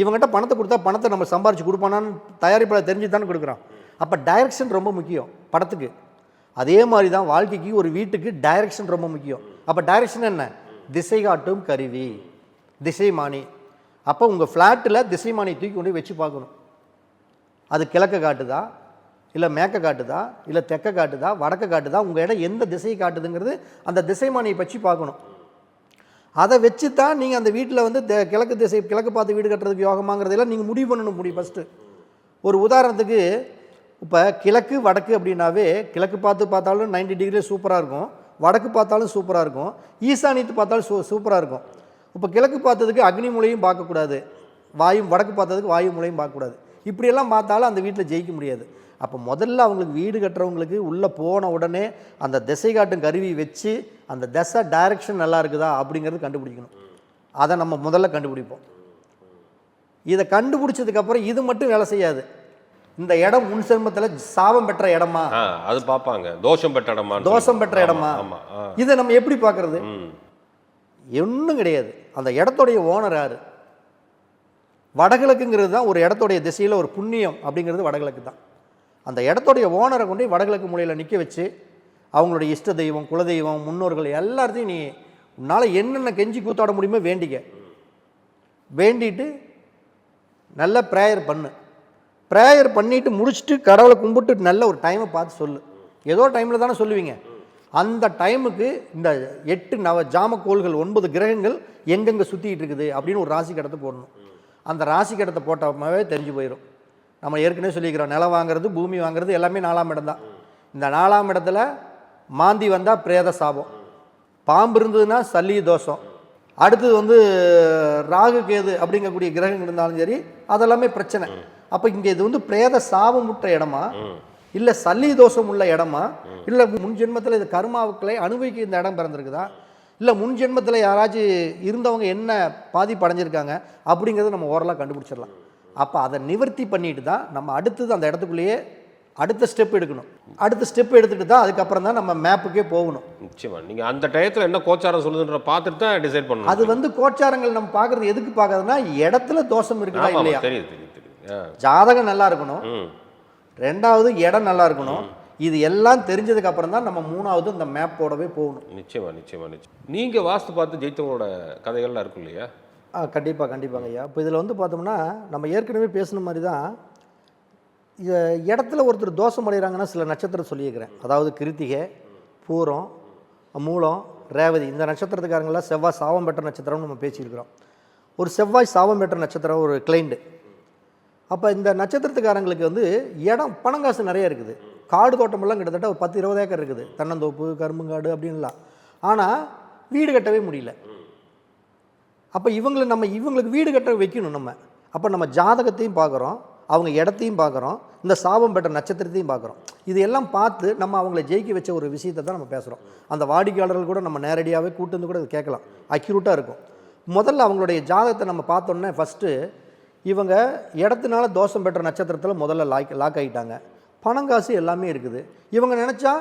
இவங்ககிட்ட பணத்தை கொடுத்தா பணத்தை நம்ம சம்பாரிச்சு கொடுப்பானான்னு தயாரிப்பாளர் தெரிஞ்சு தானே கொடுக்குறோம் அப்போ டைரக்ஷன் ரொம்ப முக்கியம் படத்துக்கு. அதே மாதிரி தான் வாழ்க்கைக்கு ஒரு வீட்டுக்கு டைரக்ஷன் ரொம்ப முக்கியம். அப்போ டைரக்ஷன் என்ன? திசை காட்டும் கருவி. திசைமானி. அப்போ உங்கள் ஃப்ளாட்டில் திசைமானியை தூக்கி கொண்டு வச்சு பார்க்கணும். அது கிழக்க காட்டுதா? இல்லை மேற்க காட்டுதா? இல்லை தெற்க காட்டுதா? வடக்க காட்டுதா? உங்கள் இடம் எந்த திசையை காட்டுதுங்கிறது அந்த திசைமானியை பற்றி பார்க்கணும். அதை வச்சு தான் நீங்கள் அந்த வீட்டில் வந்து தெ- கிழக்கு திசை கிழக்கு பார்த்து வீடு கட்டுறதுக்கு யோகமாங்கிறதெல்லாம் நீங்கள் முடிவு பண்ணணும் முடியும் ஃபஸ்ட்டு ஒரு உதாரணத்துக்கு இப்போ கிழக்கு வடக்கு அப்படின்னாவே கிழக்கு பார்த்து பார்த்தாலும் 90 டிகிரி சூப்பராக இருக்கும். வடக்கு பார்த்தாலும் சூப்பராக இருக்கும். ஈசானியத்து பார்த்தாலும் சூ சூப்பராக இருக்கும். இப்போ கிழக்கு பார்த்ததுக்கு அக்னி மூலையும் பார்க்கக்கூடாது. வாயு வடக்கு பார்த்ததுக்கு வாயு மூலையும் பார்க்கக்கூடாது. இப்படியெல்லாம் பார்த்தாலும் அந்த வீட்டில் ஜெயிக்க முடியாது. அப்போ முதல்ல அவங்களுக்கு வீடு கட்டுறவங்களுக்கு உள்ளே போன உடனே அந்த திசை காட்டும் கருவி வச்சு அந்த திசை டைரக்ஷன் நல்லா இருக்குதா அப்படிங்கிறது கண்டுபிடிக்கணும். அதை நம்ம முதல்ல கண்டுபிடிப்போம். இதை கண்டுபிடிச்சதுக்கப்புறம் இது மட்டும் வேலை செய்யாது. இந்த இடம் முன் செல்மத்தில் சாபம் பெற்ற இடமா? அது பார்ப்பாங்க. தோஷம் பெற்ற இடமா? தோஷம் பெற்ற இடமா? இதை நம்ம எப்படி பார்க்கறது? ஒன்றும் கிடையாது. அந்த இடத்துடைய ஓனர் யார்? வடகிழக்குங்கிறது தான் ஒரு இடத்துடைய திசையில் ஒரு புண்ணியம் அப்படிங்கிறது வடகிழக்கு தான். அந்த இடத்துடைய ஓனரை கொண்டு வடகிழக்கு மூலையில் நிற்க வச்சு அவங்களுடைய இஷ்ட தெய்வம் குலதெய்வம் முன்னோர்கள் எல்லாத்தையும் நீ உன்னால் என்னென்ன கெஞ்சி கூத்தாட முடியுமோ வேண்டிக்க. வேண்டிட்டு நல்ல ப்ரேயர் பண்ணு. ப்ரேயர் பண்ணிவிட்டு முடிச்சுட்டு கடவுளை கும்பிட்டு நல்ல ஒரு டைமை பார்த்து சொல்லு. ஏதோ டைமில் தானே சொல்லுவீங்க. அந்த டைமுக்கு இந்த எட்டு நவ ஜாமக்கோள்கள் ஒன்பது கிரகங்கள் எங்கெங்கே சுற்றிக்கிட்டு இருக்குது அப்படின்னு ஒரு ராசி கடத்து போடணும். அந்த ராசி கடத்தை போட்டோமாவே தெரிஞ்சு போயிடும் நம்ம ஏற்கனவே சொல்லிக்கிறோம் நிலம் வாங்குறது பூமி வாங்குறது எல்லாமே நாலாம் இடம் தான். இந்த நாலாம் இடத்துல மாந்தி வந்தால் பிரேத சாபம். பாம்பு இருந்ததுன்னா சல்லி தோஷம். அடுத்தது வந்து ராகு கேது அப்படிங்கக்கூடிய கிரகங்கள் இருந்தாலும் சரி அதெல்லாமே பிரச்சனை. அப்போ இங்கே இது வந்து பிரேத சாபம் சாபமுற்ற இடமா? இல்லை சல்லி தோஷம் உள்ள இடமா? இல்லை முன் ஜென்மத்தில் இது கர்மாவுக்களை அனுபவிக்க இந்த இடம் பிறந்திருக்குதா? இல்லை முன் ஜென்மத்தில் யாராச்சும் இருந்தவங்க என்ன பாதிப்பு அடைஞ்சிருக்காங்க அப்படிங்கிறத நம்ம ஓரலாக கண்டுபிடிச்சிடலாம். அப்போ அதை நிவர்த்தி பண்ணிட்டு தான் நம்ம அடுத்தது அந்த இடத்துக்குள்ளேயே அடுத்த ஸ்டெப் எடுக்கணும். அடுத்த ஸ்டெப் எடுத்துட்டு தான் அதுக்கப்புறம் தான் நம்ம மேப்புக்கே போகணும். நிச்சயமா. நீங்க அந்த டயத்துல என்ன கோச்சாரம் சொல்லுதுன்ற பார்த்துட்டு தான் டிசைட் பண்ணணும். அது வந்து கோச்சாரங்கள் நம்ம பார்க்கறது எதுக்கு பார்க்கறதுனா இடத்துல தோஷம் இருக்குதா இல்லையா? தெரியுது. ஜாதகம் நல்லா இருக்கணும். ரெண்டாவது இடம் நல்லா இருக்கணும். இது எல்லாம் தெரிஞ்சதுக்கு அப்புறம் தான் நம்ம மூணாவது இந்த மேப் போடவே போகணும். நிச்சயமா நிச்சயமா நிச்சயம். நீங்க வாஸ்து பார்த்து ஜெயித்தவங்களோட கதைகள்லாம் இருக்கும் இல்லையா? ஆ கண்டிப்பாக கண்டிப்பாங்க ஐயா. இப்போ இதில் வந்து பார்த்தோம்னா நம்ம ஏற்கனவே பேசின மாதிரி தான் இடத்துல ஒருத்தர் தோஷம் அடைகிறாங்கன்னா சில நட்சத்திரம் சொல்லியிருக்கிறேன். அதாவது கிருத்திகை பூரம் மூலம் ரேவதி. இந்த நட்சத்திரத்துக்காரங்களாம் செவ்வாய் சாபம் பெற்ற நட்சத்திரம்னு நம்ம பேசியிருக்கிறோம். ஒரு செவ்வாய் சாபம் பெற்ற நட்சத்திரம் ஒரு கிளைண்டு அப்போ இந்த நட்சத்திரத்துக்காரங்களுக்கு வந்து இடம் பணங்காசு நிறைய இருக்குது. காடு தோட்டமெல்லாம் கிட்டத்தட்ட ஒரு பத்து இருபது ஏக்கர் இருக்குது. தென்னந்தோப்பு கரும்புங்காடு அப்படின்லாம் ஆனால் வீடு கட்டவே முடியல. அப்போ இவங்களை நம்ம இவங்களுக்கு வீடு கட்ட வைக்கணும் நம்ம. அப்போ நம்ம ஜாதகத்தையும் பார்க்குறோம் அவங்க இடத்தையும் பார்க்குறோம் இந்த சாபம் பெற்ற நட்சத்திரத்தையும் பார்க்குறோம். இது எல்லாம் பார்த்து நம்ம அவங்கள ஜெயிக்க வச்ச ஒரு விஷயத்தை தான் நம்ம பேசுகிறோம் அந்த வாடிக்கையாளர்கள் கூட நம்ம நேரடியாகவே கூட்டு வந்து கூட இது கேட்கலாம். அக்யூரேட்டாக இருக்கும். முதல்ல அவங்களுடைய ஜாதகத்தை நம்ம பார்த்தோன்னே ஃபஸ்ட்டு இவங்க இடத்துனால தோஷம் பெற்ற நட்சத்திரத்தில் முதல்ல லாக் லாக் ஆகிட்டாங்க பணம் காசு எல்லாமே இருக்குது. இவங்க நினச்சா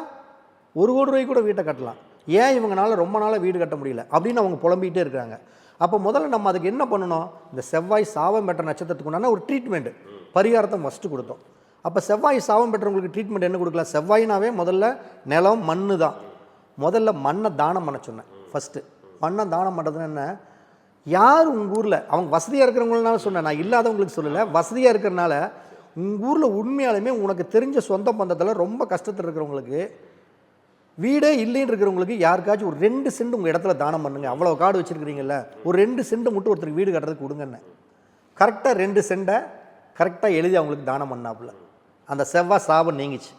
ஒரு கோடி ரூபாய்க்கு கூட வீட்டை கட்டலாம். ஏன் இவங்கனால ரொம்ப நாளாக வீடு கட்ட முடியல? அப்படின்னு அவங்க புலம்பிகிட்டே இருக்கிறாங்க. அப்போ முதல்ல நம்ம அதுக்கு என்ன பண்ணணும்? இந்த செவ்வாய் சாவம் பெற்ற நட்சத்திரத்துக்கு உண்டான ஒரு ட்ரீட்மெண்ட் பரிகாரத்தை ஃபஸ்ட்டு கொடுத்தோம். அப்போ செவ்வாய் சாவம் பெற்றவங்களுக்கு ட்ரீட்மெண்ட் என்ன கொடுக்கலாம் செவ்வாயினாவே முதல்ல நிலம் மண்ணு தான். முதல்ல மண்ணை தானம் பண்ண சொன்னேன். ஃபஸ்ட்டு மண்ணை தானம் பண்ணுறதுன்னு என்ன? யார் உங்கள் ஊரில்? அவங்க வசதியாக இருக்கிறவங்களால சொன்னேன். நான் இல்லாதவங்களுக்கு சொல்லலை. வசதியாக இருக்கிறனால உங்கள் ஊரில் உண்மையாலுமே உனக்கு தெரிஞ்ச சொந்த பந்தத்தில் ரொம்ப கஷ்டத்தில் இருக்கிறவங்களுக்கு வீடே இல்லைன்னு இருக்கிறவங்களுக்கு யாருக்காச்சும் ஒரு ரெண்டு சென்ட் உங்கள் இடத்துல தானம் பண்ணுங்க. அவ்வளோ காடு வச்சுருக்கிறீங்கல்ல. ஒரு ரெண்டு சென்ட் மட்டும் ஒருத்தருக்கு வீடு கட்டுறதுக்கு கொடுங்கன்னு. கரெக்டாக ரெண்டு சென்ட்டை கரெக்டாக எழுதி அவங்களுக்கு தானம் பண்ணாப்புல. அந்த செவ்வாய் சாபம் நீங்கிச்சு.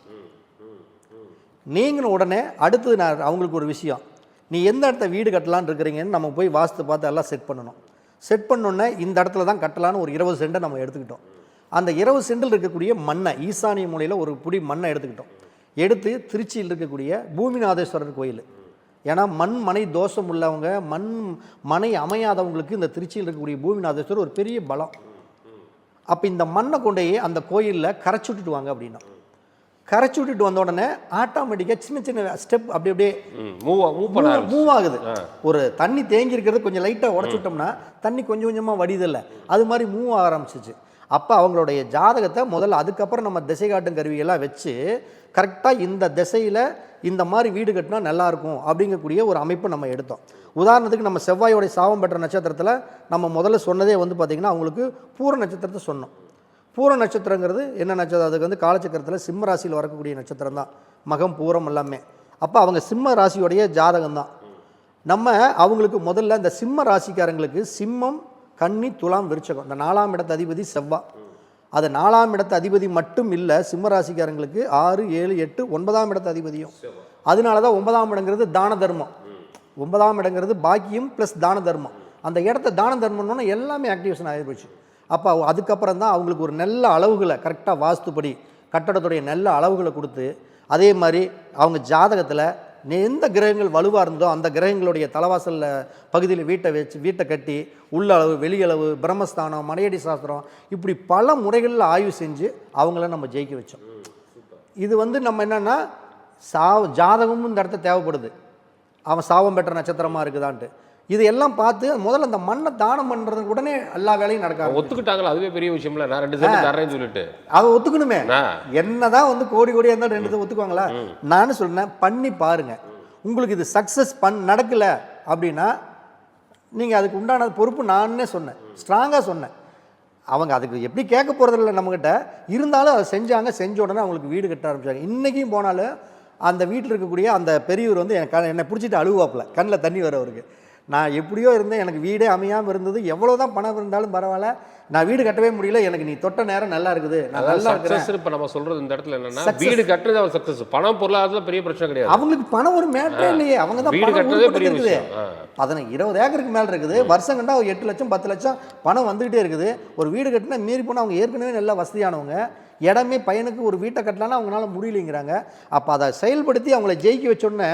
நீங்கின உடனே அடுத்தது நான் அவங்களுக்கு ஒரு விஷயம். நீ எந்த இடத்த வீடு கட்டலான்னு இருக்கிறீங்கன்னு நம்ம போய் வாஸ்து பார்த்து எல்லாம் செட் பண்ணணும். செட் பண்ணோன்னே இந்த இடத்துல தான் கட்டலான்னு ஒரு இருபது சென்ட்டை நம்ம எடுத்துக்கிட்டோம். அந்த இருபது சென்டில் இருக்கக்கூடிய மண்ணை ஈசானிய மூலையில் ஒரு புடி மண்ணை எடுத்துக்கிட்டோம். எடுத்து திருச்சியில் இருக்கக்கூடிய பூமிநாதேஸ்வரர் கோயில். ஏன்னா மண் மனை தோஷம் உள்ளவங்க மண் மனை அமையாதவங்களுக்கு இந்த திருச்சியில் இருக்கக்கூடிய பூமிநாதேஸ்வரர் ஒரு பெரிய பலம். அப்போ இந்த மண்ணை கொண்டு அந்த கோயிலில் கரைச்சி விட்டுட்டு வாங்க அப்படின்னா. கரைச்சி விட்டுட்டு வந்த உடனே ஆட்டோமேட்டிக்காக சின்ன சின்ன ஸ்டெப் அப்படி அப்படியே மூவ். மூவ் ஆகுது. ஒரு தண்ணி தேங்கி இருக்கிறது கொஞ்சம் லைட்டாக உடச்சி விட்டோம்னா தண்ணி கொஞ்சம் கொஞ்சமாக வடிதில்ல அது மாதிரி மூவ் ஆக ஆரம்பிச்சிச்சு. அப்போ அவங்களுடைய ஜாதகத்தை முதல்ல அதுக்கப்புறம் நம்ம திசை காட்டும் கருவியெல்லாம் வச்சு கரெக்டாக இந்த திசையில் இந்த மாதிரி வீடு கட்டினா நல்லாயிருக்கும் அப்படிங்கக்கூடிய ஒரு அமைப்பு நம்ம எடுத்தோம். உதாரணத்துக்கு நம்ம செவ்வாயோடைய சாபம் பெற்ற நட்சத்திரத்தில் நம்ம முதல்ல சொன்னதே வந்து பார்த்திங்கன்னா அவங்களுக்கு பூர நட்சத்திரத்தை சொன்னோம். பூர நட்சத்திரங்கிறது என்ன நட்சத்திரம்? அதுக்கு வந்து காலச்சக்கரத்தில் சிம்ம ராசியில் வரக்கூடிய நட்சத்திரம் தான். மகம் பூரம் எல்லாமே. அப்போ அவங்க சிம்ம ராசியோடைய ஜாதகம் தான் நம்ம அவங்களுக்கு முதல்ல இந்த சிம்ம ராசிக்காரங்களுக்கு சிம்மம் கன்னி துலாம் விருச்சகம். இந்த நாலாம் இடத்து அதிபதி செவ்வா. அது நாலாம் இடத்து அதிபதி மட்டும் இல்லை சிம்ம ராசிக்காரங்களுக்கு ஆறு ஏழு எட்டு ஒன்பதாம் இடத்து அதிபதியும். அதனால தான் ஒன்பதாம் இடங்கிறது தான தர்மம். ஒன்பதாம் இடங்கிறது பாக்கியம் ப்ளஸ் தான தர்மம். அந்த இடத்த தான தர்மம்னு எல்லாமே ஆக்டிவேஷன் ஆகி போச்சு. அப்போ அதுக்கப்புறம் தான் அவங்களுக்கு ஒரு நல்ல அளவுகளை கரெக்டாக வாஸ்துப்படி கட்டடத்துடைய நல்ல அளவுகளை கொடுத்து அதே மாதிரி அவங்க ஜாதகத்தில் எந்த கிரகங்கள் வலுவாக இருந்ததோ அந்த கிரகங்களுடைய தலைவாசலில் பகுதியில் வீட்டை வச்சு வீட்டை கட்டி உள்ளளவு வெளியளவு பிரம்மஸ்தானம் மனையடி சாஸ்திரம் இப்படி பல முறைகளில் ஆய்வு செஞ்சு அவங்கள நம்ம ஜெயிக்க வச்சோம். இது வந்து நம்ம என்னென்னா சா ஜாதகமும் இந்த இடத்த தேவைப்படுது. அவன் சாபம் பெற்ற நட்சத்திரமாக இருக்குதான்ட்டு. இது எல்லாம் பார்த்து முதல்ல அந்த மண்ணை தானம் பண்ணுறது உடனே எல்லா வேலையும் நடக்க அவங்க ஒத்துக்கிட்டாங்களா? அதுவே பெரிய விஷயம்ல. நான் ரெண்டு சென்ட் தரேன்னு சொல்லிட்டு. அவ ஒத்துக்கணுமே. என்னதான் வந்து கோடி கோடியாக இருந்தால் ரெண்டு ஒத்துக்குவாங்களா? நான் சொன்னேன் பண்ணி பாருங்க. உங்களுக்கு இது சக்ஸஸ் பண் நடக்கல அப்படின்னா நீங்கள் அதுக்கு உண்டான பொறுப்பு நானே சொன்னேன். ஸ்ட்ராங்காக சொன்னேன். அவங்க அதுக்கு எப்படி கேட்க போகிறதில்ல நம்மக்கிட்ட இருந்தாலும் அதை செஞ்சாங்க செஞ்ச உடனே அவங்களுக்கு வீடு கட்ட ஆரம்பிச்சாங்க. இன்றைக்கும் போனாலும் அந்த வீட்டில் இருக்கக்கூடிய அந்த பெரியவர் வந்து எனக்கு என்னை பிடிச்சிட்டு அழுவாப்புல கண்ணில் தண்ணி வர அவருக்கு. நான் எப்படியோ இருந்தேன் எனக்கு வீடே அமையாமல் இருந்தது. எவ்வளோ தான் பணம் இருந்தாலும் பரவாயில்ல. நான் வீடு கட்டவே முடியல. எனக்கு நீ தொட்ட நேரம் நல்லா இருக்குது. நான் நல்லா இருக்கிறேன். இப்ப நம்ம சொல்றது இந்த இடத்துல என்னன்னா. வீடு கட்டுறது அவர் சக்சஸ் பணம் பொருளாதாரத்துல பெரிய பிரச்சனை கிடையாது. அவங்களுக்கு பணம் ஒரு மேட்டரே இல்லையே. அவங்க தான் வீடு கட்டுறதே பெரிய இருக்குது. பதினஞ்சு இருபது ஏக்கருக்கு மேலே இருக்குது. வருஷம் கண்டா ஒரு எட்டு லட்சம் பத்து லட்சம் பணம் வந்துகிட்டே இருக்குது. ஒரு வீடு கட்டினா மீறி போனால் அவங்க ஏற்கனவே நல்லா வசதியானவங்க. இடமே பையனுக்கு ஒரு வீட்டை கட்டலான்னா அவங்களால முடியலைங்கிறாங்க. அப்போ அதை செயல்படுத்தி அவங்கள ஜெயிக்க வச்சோடனே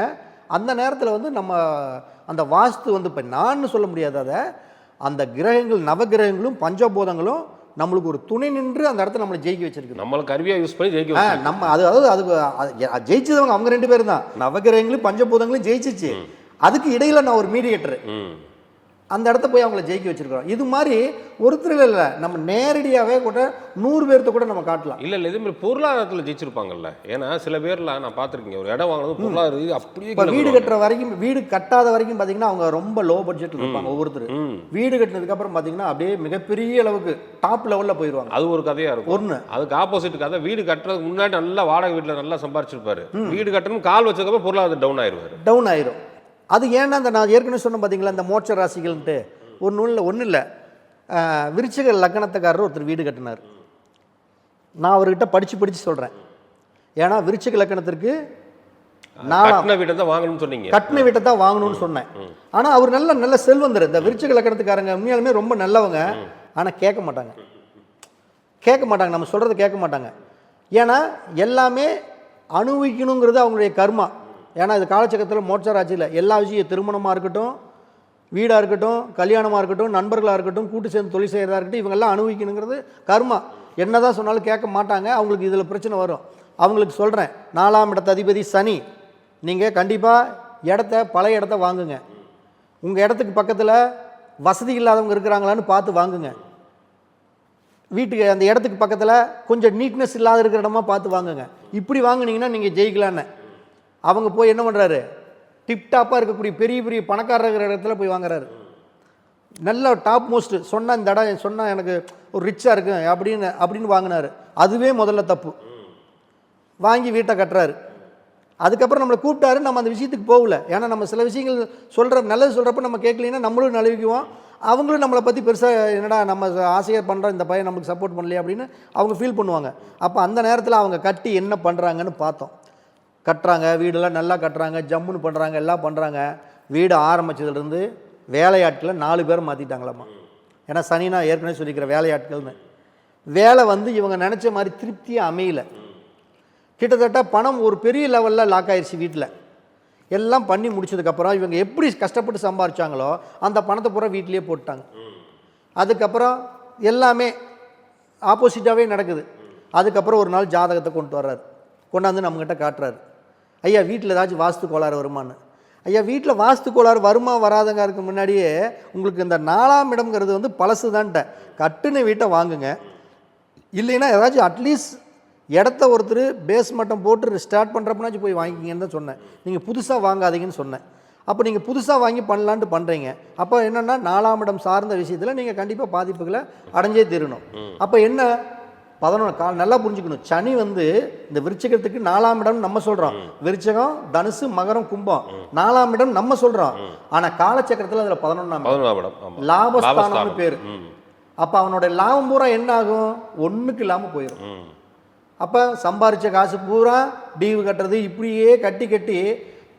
அந்த நேரத்தில் வந்து நம்ம அந்த வாஸ்து வந்து இப்போ நான் சொல்ல முடியாது அதை. அந்த கிரகங்கள் நவகிரகங்களும் பஞ்சபூதங்களும் நம்மளுக்கு ஒரு துணை நின்று அந்த இடத்த நம்மளை ஜெயிக்க வச்சிருக்கு நம்மளை கருவியா யூஸ் பண்ணி ஜெயிக்க நம்ம அது அதாவது அது ஜெயிச்சதவங்க அவங்க ரெண்டு பேரும் தான் நவகிரகங்களும் பஞ்சபூதங்களும் ஜெயிச்சிச்சு. அதுக்கு இடையில நான் ஒரு மீடியேட்டர் அந்த இடத்த போய் அவங்கள ஜெயிக்க வச்சிருக்கிறோம். இது மாதிரி ஒருத்தர் இல்லை. நம்ம நேரடியாகவே கூட நூறு பேர்த்த கூட நம்ம காட்டலாம். இல்ல இல்ல. இதே மாதிரி பொருளாதாரத்துல ஜெயிச்சிருப்பாங்கல்ல. ஏன்னா சில பேர்லாம் நான் பார்த்திருக்கீங்க ஒரு இடம் வாங்கினது பொருளாதார அப்படியே இப்போ வீடு. கட்டுற வரைக்கும் வீடு கட்டாத வரைக்கும் பார்த்தீங்கன்னா அவங்க ரொம்ப லோ பட்ஜெட்டில் இருப்பாங்க ஒவ்வொருத்தர். வீடு கட்டினதுக்கு அப்புறம் பார்த்தீங்கன்னா அப்படியே மிகப்பெரிய அளவுக்கு டாப் லெவலில் போயிடுவாங்க அது ஒரு கதையா இருக்கும். ஒன்று அதுக்கு ஆப்போசிட் கதை வீடு கட்டுறதுக்கு முன்னாடி நல்லா வாடகை வீட்டுல நல்லா சம்பாரிச்சிருப்பாரு. வீடு கட்டணும் கால் வச்சதுக்கப்புறம் பொருளாதாரம் டவுன் ஆயிருவாரு. டவுன் ஆயிரும். அது ஏன்னா அந்த நான் ஏற்கனவே சொன்னேன் பார்த்தீங்களா இந்த மோட்ச ராசிகள்ன்ட்டு. ஒரு நூலில் ஒன்றும் இல்லை. விருச்சிக லக்கணத்துக்காரர் ஒருத்தர் வீடு கட்டினார். நான் அவர்கிட்ட படித்து படித்து சொல்கிறேன் ஏன்னா விருச்சிக லக்கணத்திற்கு கட்டின வீட்டை தான் வாங்கணும்னு சொன்னீங்க. கட்டின வீட்டை தான் வாங்கணும்னு சொன்னேன். ஆனால் அவர் நல்ல நல்ல செல்வந்தர். இந்த விருச்சிக லக்கணத்துக்காரங்க உண்மையாலுமே ரொம்ப நல்லவங்க. ஆனால் கேட்க மாட்டாங்க. கேட்க மாட்டாங்க. நம்ம சொல்கிறத கேட்க மாட்டாங்க. ஏன்னா எல்லாமே அனுபவிக்கணுங்கிறது அவங்களுடைய கர்மா. ஏன்னா இது காலச்சக்கரத்தில் மோட்சராட்சியில் எல்லா விஷயம் திருமணமாக இருக்கட்டும் வீடாக இருக்கட்டும் கல்யாணமாக இருக்கட்டும் நண்பர்களாக இருக்கட்டும் கூட்டு சேர்ந்து தொழில் செய்கிறதா இருக்கட்டும் இவங்கெல்லாம் அனுபவிக்கணுங்கிறது கர்மா. என்னதான் சொன்னாலும் கேட்க மாட்டாங்க. அவங்களுக்கு இதில் பிரச்சனை வரும். அவங்களுக்கு சொல்கிறேன் நாலாம் இடத்த அதிபதி சனி. நீங்கள் கண்டிப்பாக இடத்த பழைய இடத்த வாங்குங்க. உங்கள் இடத்துக்கு பக்கத்தில் வசதி இல்லாதவங்க இருக்கிறாங்களான்னு பார்த்து வாங்குங்க. வீட்டுக்கு அந்த இடத்துக்கு பக்கத்தில் கொஞ்சம் நீட்னஸ் இல்லாத இருக்கிற இடமா பார்த்து வாங்குங்க. இப்படி வாங்கினீங்கன்னா நீங்கள் ஜெயிக்கலான்னு. அவங்க போய் என்ன பண்ணுறாரு டிப்டாப்பாக இருக்கக்கூடிய பெரிய பெரிய பணக்காரர் இருக்கிற இடத்துல போய் வாங்குறாரு. நல்ல டாப் மோஸ்ட் சொன்ன இந்த இடம் சொன்னால் எனக்கு ஒரு ரிச்சாக இருக்கு அப்படின்னு அப்படின்னு வாங்கினார். அதுவே முதல்ல தப்பு. வாங்கி வீட்டை கட்டுறாரு. அதுக்கப்புறம் நம்மளை கூப்பிட்டாரு நம்ம அந்த விஷயத்துக்கு போகல. ஏன்னா நம்ம சில விஷயங்கள் சொல்கிற நல்லது சொல்கிறப்ப நம்ம கேட்கலைன்னா நம்மளும் நழுவிக்குவோம். அவங்களும் நம்மளை பற்றி பெருசாக என்னடா நம்ம ஆசையாக பண்ணுறோம் இந்த பையன் நமக்கு சப்போர்ட் பண்ணலையே அப்படின்னு அவங்க ஃபீல் பண்ணுவாங்க. அப்போ அந்த நேரத்தில் அவங்க கட்டி என்ன பண்ணுறாங்கன்னு பார்த்தோம். கட்டுறாங்க வீடெல்லாம் நல்லா கட்டுறாங்க ஜம்முன்னு பண்ணுறாங்க எல்லாம் பண்ணுறாங்க வீடு ஆரம்பிச்சதுலேருந்து வேலையாட்களை நாலு பேர் மாற்றிட்டாங்களாம்மா ஏன்னா சனி நான் ஏற்கனவே சொல்லிக்கிறேன் வேலையாட்கள்னு. வேலை வந்து இவங்க நினச்ச மாதிரி திருப்தியாக அமையல. கிட்டத்தட்ட பணம் ஒரு பெரிய லெவலில் லாக் ஆயிடுச்சு வீட்டில் எல்லாம் பண்ணி முடிச்சதுக்கப்புறம் இவங்க எப்படி கஷ்டப்பட்டு சம்பாரிச்சாங்களோ அந்த பணத்தை பூரா வீட்டிலேயே போட்டாங்க அதுக்கப்புறம் எல்லாமே ஆப்போசிட்டாகவே நடக்குது. அதுக்கப்புறம் ஒரு நாள் ஜாதகத்தை கொண்டு வர்றாரு. கொண்டாந்து நம்மக்கிட்ட காட்டுறாரு. ஐயா வீட்டில் ஏதாச்சும் வாஸ்து கோளாறு வருமான்னு. ஐயா வீட்டில் வாஸ்து கோளாறு வருமா வராதங்கிறதுக்கு முன்னாடியே உங்களுக்கு இந்த நாலாம் இடம்ங்கிறது வந்து பழசு தான்ட்ட கட்டுன வீட்டை வாங்குங்க. இல்லைன்னா ஏதாச்சும் அட்லீஸ்ட் இடத்த ஒருத்தர் பேஸ் மட்டம் போட்டு ஸ்டார்ட் பண்ணுறப்பனாச்சும் போய் வாங்கிக்கிங்கன்னு தான் சொன்னேன். நீங்கள் புதுசாக வாங்காதீங்கன்னு சொன்னேன். அப்போ நீங்கள் புதுசாக வாங்கி பண்ணலான்ட்டு பண்ணுறீங்க அப்போ என்னென்னா நாலாம் இடம் சார்ந்த விஷயத்தில் நீங்கள் கண்டிப்பாக பாதிப்புகளை அடைஞ்சே தீரணும். அப்போ என்ன? பதினொன்று கா நல்லா புரிஞ்சுக்கணும். சனி வந்து இந்த விருச்சிகத்துக்கு நாலாம் இடம் நம்ம சொல்கிறோம் விருச்சகம் தனுசு மகரம் கும்பம். நாலாம் இடம் நம்ம சொல்கிறோம் ஆனால் காலச்சக்கரத்தில் அதில் பதினொன்றாம் இடம். லாபஸ்தானம்னு லாபஸ்தானம். பேர். அப்போ அவனோட லாபம் பூரா என்ன ஆகும்? ஒன்றுக்கு இல்லாமல் போயிடும் அப்போ சம்பாரிச்ச காசு பூரா டீவு கட்டுறது இப்படியே கட்டி கட்டி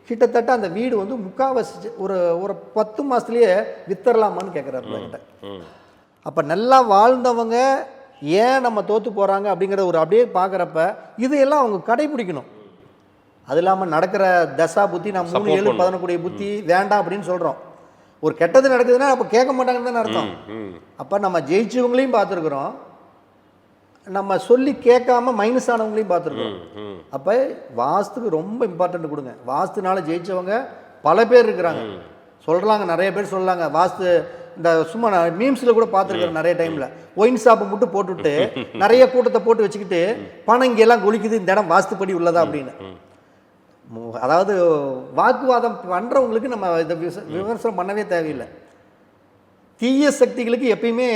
கிட்டத்தட்ட அந்த வீடு வந்து முக்காவாசி ஒரு ஒரு பத்து மாதத்துலேயே வித்தரலாமான்னு கேட்குறாரு என்கிட்ட ம். அப்போ நல்லா வாழ்ந்தவங்க ஏன் நம்ம தோற்று போகிறாங்க அப்படிங்கிறத ஒரு அப்படியே பார்க்குறப்ப இதையெல்லாம் அவங்க கடைபிடிக்கணும். அது இல்லாமல் நடக்கிற தசா புத்தி நான் மூணு ஏழு. பதினக்கூடிய புத்தி வேண்டாம் அப்படின்னு சொல்கிறோம் ஒரு கெட்டது நடக்குதுன்னா அப்போ கேட்க மாட்டாங்கன்னு தானே அர்த்தம். அப்போ நம்ம ஜெயிச்சவங்களையும் பார்த்துருக்குறோம். நம்ம சொல்லி கேட்காம மைனஸ் ஆனவங்களையும் பார்த்துருக்கோம் ம் ம். அப்போ வாஸ்துக்கு ரொம்ப இம்பார்ட்டன்ட் கொடுங்க. வாஸ்துனால ஜெயிச்சவங்க பல பேர் இருக்கிறாங்க. சொல்கிறாங்க நிறைய பேர் சொல்லலாங்க வாஸ்து இந்த சும்மா நான் மீம்ஸில் கூட பார்த்துருக்கேன் நிறைய டைமில் ஒயின் ஷாப்பை மட்டும் போட்டுவிட்டு நிறைய கூட்டத்தை போட்டு வச்சுக்கிட்டு பணம் இங்கெல்லாம் கொலிக்குது இந்த இடம் வாஸ்துப்படி உள்ளதா அப்படின்னு. அதாவது வாக்குவாதம் பண்ணுறவங்களுக்கு நம்ம இதை விமர்சனம் பண்ணவே தேவையில்லை. தீய சக்திகளுக்கு எப்பயுமே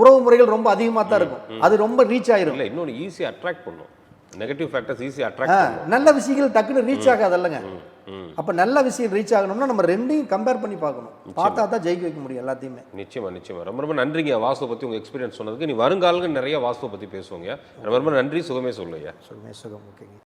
உறவு முறைகள் ரொம்ப அதிகமாக தான் இருக்கும். அது ரொம்ப ரீச் ஆயிரும். இல்லை இன்னொன்று ஈஸியாக அட்ராக்ட் பண்ணும். நெகட்டிவ் ஃபேக்டர்ஸ் ஈஸியாக அட்ராக்ட் நல்ல விஷயங்கள் டக்குன்னு ரீச் ஆகாதல்லங்க ம் அப்போ நல்ல விஷயம் ரீச் ஆகணும்னா நம்ம ரெண்டையும் கம்பேர் பண்ணி பார்க்கணும். பார்த்தா தான் ஜெயிக்க வைக்க முடியும் எல்லாத்தையுமே. நிச்சயமா நிச்சயமா. ரொம்ப ரொம்ப நன்றிங்க வாஸ்துவை பற்றி உங்கள் எக்ஸ்பீரியன்ஸ் சொன்னதுக்கு. நீ வருங்காலங்கள் நிறைய வாஸ்துவை பற்றி பேசுவோங்க. ரொம்ப ரொம்ப நன்றி. சுகமே சொல்லுங்க சொல்லுங்க சுகம். ஓகேங்க.